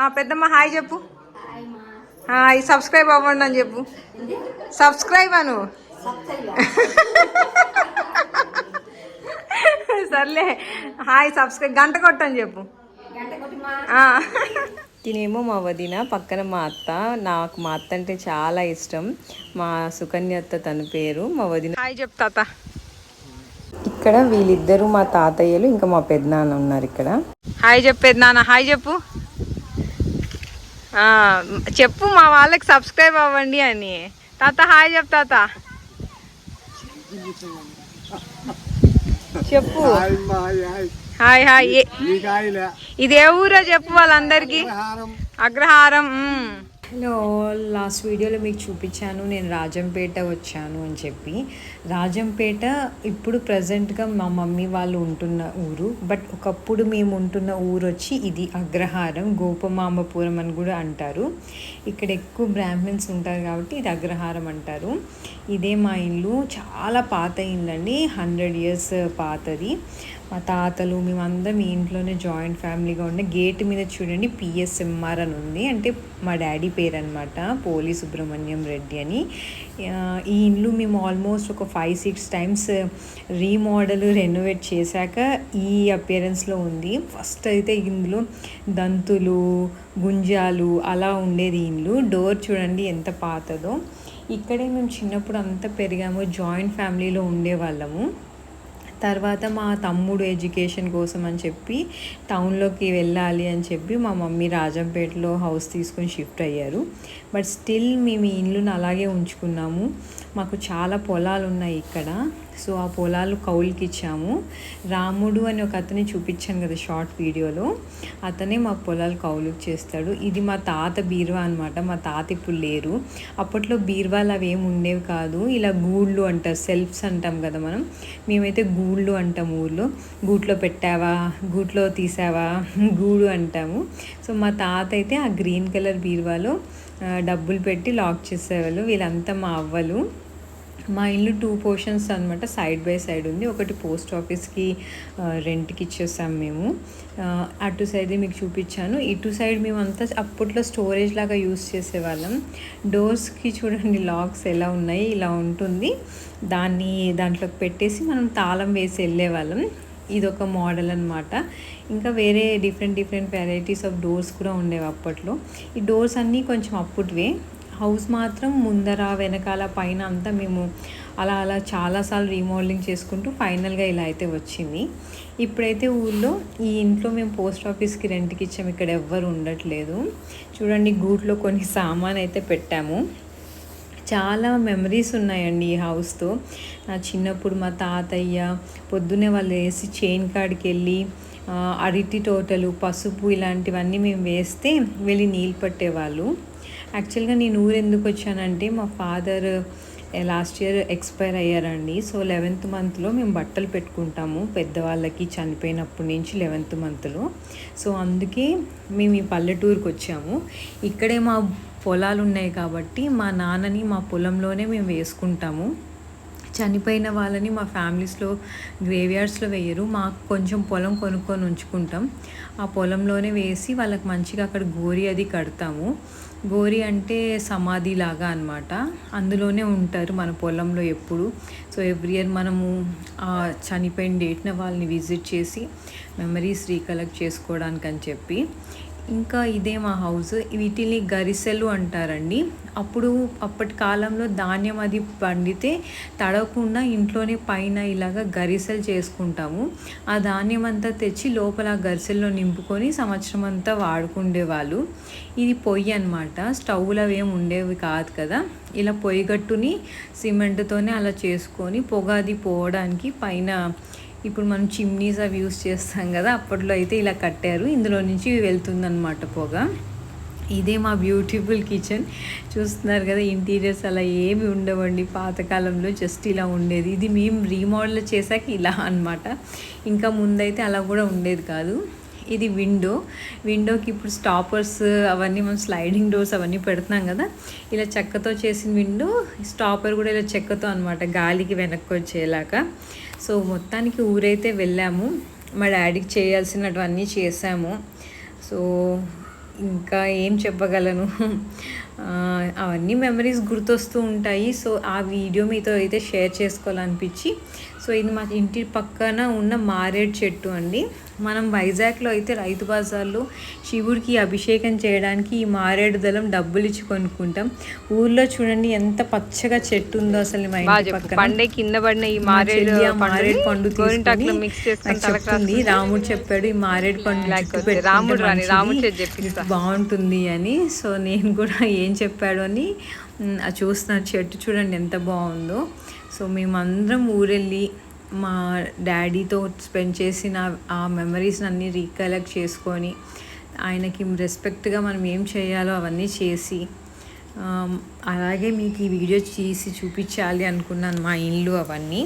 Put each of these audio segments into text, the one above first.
ఆ, పెద్దమ్మ హాయ్ చెప్పు. హాయ్ మా. హాయ్ సబ్స్క్రైబ్ అవ్వండి అని చెప్పు. సబ్స్క్రైబ్ అను. సర్లే. Hi subscribe. గంట కొట్టని చెప్పు. గంట కొట్టి మా. ఆ. తినేమో మా వదిన పక్కన మా అత్త. నాకు మా అత్త అంటే చాలా ఇష్టం. మా సుకన్య అత్త తన పేరు. మా వదిన హాయ్ చెప్ తాత. ఇక్కడ వీళ్ళిద్దరు మా తాతయ్యలు ఇంకా మా పెద్దనాన్న ఉన్నారు ఇక్కడ. హాయ్ చెప్పేది నాన్న హాయ్ చెప్పు. చెప్పు మా వాళ్ళకి సబ్స్క్రైబ్ అవ్వండి అని. తాత హాయ్ చెప్ తాత. చెప్పు. హాయ్ హాయ్ ఇది ఊరో చెప్పు వాళ్ళందరికీ. అగ్రహారం. హలో లాస్ట్ వీడియోలో మీకు చూపించాను. నేను రాజంపేట వచ్చాను అని చెప్పి. రాజంపేట ఇప్పుడు ప్రజెంట్గా మా మమ్మీ వాళ్ళు ఉంటున్న ఊరు. బట్ ఒకప్పుడు మేము ఉంటున్న ఊరు వచ్చి ఇది అగ్రహారం. గోపమాంబపురం అని కూడా అంటారు. ఇక్కడ ఎక్కువ బ్రాహ్మిన్స్ ఉంటారు కాబట్టి ఇది అగ్రహారం అంటారు. ఇదే మా ఇల్లు. చాలా పాత ఇల్లండి. హండ్రెడ్ ఇయర్స్ పాతది. మా తాతలు మేమందరం మీ ఇంట్లోనే జాయింట్ ఫ్యామిలీగా ఉండే. గేట్ మీద చూడండి పిఎస్ఎంఆర్ అని ఉంది. అంటే మా డాడీ పేరు అనమాట పోలి సుబ్రహ్మణ్యం రెడ్డి అని. ఈ ఇల్లు మేము ఆల్మోస్ట్ ఒక five six times remodel renovate చేశాక ఈ అపియరెన్స్లో ఉంది. ఫస్ట్ అయితే ఇందులో దంతులు గుంజాలు అలా ఉండేది ఇండ్లు. ఇల్లు డోర్ చూడండి ఎంత పాతదో. ఇక్కడే మేము చిన్నప్పుడు అంతా పెరిగాము జాయింట్ ఫ్యామిలీలో ఉండేవాళ్ళము తర్వాత మా తమ్ముడు ఎడ్యుకేషన్ కోసం అని చెప్పి టౌన్లోకి వెళ్ళాలి అని చెప్పి మా మమ్మీ రాజంపేటలో హౌస్ తీసుకొని షిఫ్ట్ అయ్యారు. బట్ స్టిల్ మేము ఈ ఇల్లును అలాగే ఉంచుకున్నాము. మాకు చాలా పొలాలు ఉన్నాయి ఇక్కడ. సో ఆ పొలాలు కౌలుకి ఇచ్చాము. రాముడు అని ఒక అతని చూపించాను కదా షార్ట్ వీడియోలో. అతనే మా పొలాలు కౌలుకి చేస్తాడు. ఇది మా తాత బీరువా అనమాట మా తాత ఇప్పుడు లేరు. అప్పట్లో బీరువాలు అవి ఏమి ఉండేవి కాదు. ఇలా గూళ్ళు అంటారు. సెల్ఫ్స్ అంటాం కదా మనం. మేమైతే గూళ్ళు అంటాం ఊళ్ళో గూట్లో పెట్టావా? గూట్లో తీసావా? గూడు అంటాము. సో మా తాత అయితే ఆ గ్రీన్ కలర్ బీరువాలో డబ్బులు పెట్టి లాక్ చేసేవాళ్ళు. వీళ్ళంతా మా అవ్వలు. మా ఇల్లు టూ పోర్షన్స్ అనమాట సైడ్ బై సైడ్ ఉంది. ఒకటి పోస్ట్ ఆఫీస్కి రెంట్కి ఇచ్చేసాం మేము. అటు సైడ్ మీకు చూపించాను. ఇటు సైడ్ మేము అంతా అప్పట్లో స్టోరేజ్ లాగా యూస్ చేసేవాళ్ళం. డోర్స్కి చూడండి లాక్స్ ఎలా ఉన్నాయి ఇలా ఉంటుంది. దాన్ని దాంట్లోకి పెట్టేసి మనం తాళం వేసి వెళ్ళేవాళ్ళం. ఇది ఒక మోడల్ అనమాట ఇంకా వేరే different different varieties of doors కూడా ఉండేవి అప్పట్లో. ఈ డోర్స్ అన్నీ కొంచెం అప్పుడువే హౌస్ మాత్రం ముందర వెనకాల పైన అంతా మేము అలా అలా చాలాసార్లు రీమోడలింగ్ చేసుకుంటూ ఫైనల్గా ఇలా అయితే వచ్చింది. ఇప్పుడైతే ఊళ్ళో ఈ ఇంట్లో మేము పోస్ట్ ఆఫీస్కి రెంట్కి ఇచ్చాము ఇక్కడ ఎవ్వరు ఉండట్లేదు. చూడండి గూట్లో కొన్ని సామాన్ అయితే పెట్టాము. చాలా మెమరీస్ ఉన్నాయండి ఈ హౌస్తో నా చిన్నప్పుడు మా తాతయ్య పొద్దున్నే వాళ్ళు వేసి చైన్ కాడికి వెళ్ళి అరటి తోటలు పసుపు ఇలాంటివన్నీ మేము వేస్తే వెళ్ళి నీళ్ళు పట్టేవాళ్ళు. యాక్చువల్గా నేను ఊరు ఎందుకు వచ్చానంటే మా ఫాదర్ లాస్ట్ ఇయర్ ఎక్స్పైర్ అయ్యారండి. సో లెవెన్త్ మంత్లో మేము బట్టలు పెట్టుకుంటాము. పెద్దవాళ్ళకి చనిపోయినప్పటి నుంచి లెవెన్త్ మంత్లో సో అందుకే మేము ఈ పల్లెటూరుకి వచ్చాము. ఇక్కడే మా పొలాలు ఉన్నాయి కాబట్టి మా నాన్నని మా పొలంలోనే మేము వేసుకుంటాము. చనిపోయిన వాళ్ళని మా ఫ్యామిలీస్లో గ్రేవ్యార్డ్స్లో వేయరు. మాకు కొంచెం పొలం కొనుక్కొని ఉంచుకుంటాం. ఆ పొలంలోనే వేసి వాళ్ళకి మంచిగా అక్కడ గోరి అది కడతాము. గోరి అంటే సమాధి లాగా అనమాట అందులోనే ఉంటారు మన పొలంలో ఎప్పుడు. సో ఎవ్రీ ఇయర్ మనము చనిపోయిన డేట్న వాళ్ళని విజిట్ చేసి మెమరీస్ రీకలెక్ట్ చేసుకోవడానికి అని చెప్పి ఇంకా ఇదే మా హౌస్. వీటిని గరిసెలు అంటారండి. అప్పుడు అప్పటి కాలంలో ధాన్యం అది పండితే తడవకుండా ఇంట్లోనే పైన ఇలాగ గరిసెలు చేసుకుంటాము. ఆ ధాన్యం అంతా తెచ్చి లోపల ఆ గరిసెల్లో నింపుకొని సంవత్సరం అంతా వాడుకుండేవాళ్ళు. ఇది పొయ్యి అనమాట స్టవ్లు అవి ఏమి ఉండేవి కాదు కదా. ఇలా పొయ్యి గట్టుని సిమెంట్తోనే అలా చేసుకొని పొగ అది పోవడానికి పైన ఇప్పుడు మనం చిమ్నీస్ అవి యూస్ చేస్తాం కదా అప్పట్లో అయితే ఇలా కట్టారు. ఇందులో నుంచి వెళ్తుందన్నమాట పొగ. ఇదే మా బ్యూటిఫుల్ కిచెన్ చూస్తున్నారు కదా ఇంటీరియర్స్ అలా ఏమి ఉండవండి. పాతకాలంలో జస్ట్ ఇలా ఉండేది. ఇది మేము రీమోడల్ చేశాక ఇలా అన్నమాట. ఇంకా ముందైతే అలా కూడా ఉండేది కాదు. ఇది విండో విండోకి ఇప్పుడు స్టాపర్స్ అవన్నీ మనం స్లైడింగ్ డోర్స్ అవన్నీ పెడుతున్నాం కదా ఇలా చెక్కతో చేసిన విండో స్టాపర్ కూడా ఇలా చెక్కతో అనమాట గాలికి వెనక్కి వచ్చేలాగా. సో మొత్తానికి ఊరైతే వెళ్ళాము. మా డాడీకి చేయాల్సినటువన్నీ చేసాము సో ఇంకా ఏం చెప్పగలను? అవన్నీ మెమరీస్ గుర్తొస్తూ ఉంటాయి. సో ఆ వీడియో మీతో అయితే షేర్ చేసుకోవాలనిపించి సో ఇది మా ఇంటి పక్కన ఉన్న మారేడు చెట్టు అండి. మనం వైజాగ్లో అయితే రైతు బజార్లో శివుడికి అభిషేకం చేయడానికి ఈ మారేడు దళం డబ్బులు ఇచ్చి కొనుక్కుంటాం. ఊర్లో చూడండి ఎంత పచ్చగా చెట్టు ఉందో అసలు మా ఇంటి పక్కన. పండే కింద పడిన ఈ మారేడు మారేడు పండు చెప్తుంది. రాముడు చెప్పాడు ఈ మారేడు పండు రాముడు రాముడు బాగుంటుంది అని. సో నేను కూడా ఏం చెప్పాడు అని చూస్తున్నాను చెట్టు చూడండి ఎంత బాగుందో. సో మేమందరం ఊరెళ్ళి మా డాడీతో స్పెండ్ చేసిన ఆ మెమరీస్ని అన్నీ రీకలెక్ట్ చేసుకొని ఆయనకి రెస్పెక్ట్గా మనం ఏం చేయాలో అవన్నీ చేసి అలాగే మీకు ఈ వీడియో తీసి చూపించాలి అనుకున్నాను మా ఇల్లు అవన్నీ.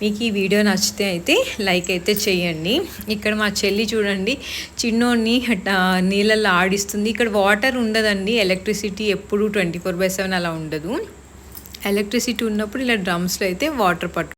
మీకు ఈ వీడియో నచ్చితే అయితే లైక్ అయితే చేయండి. ఇక్కడ మా చెల్లి చూడండి చిన్నోడిని నీళ్ళల్లో ఆడిస్తుంది. ఇక్కడ వాటర్ ఉండదండి ఎలక్ట్రిసిటీ ఎప్పుడు ట్వంటీ ఫోర్ బై సెవెన్ అలా ఉండదు. ఎలక్ట్రిసిటీ ఉన్నప్పుడు ఇలా డ్రమ్స్లో అయితే వాటర్ పట్టు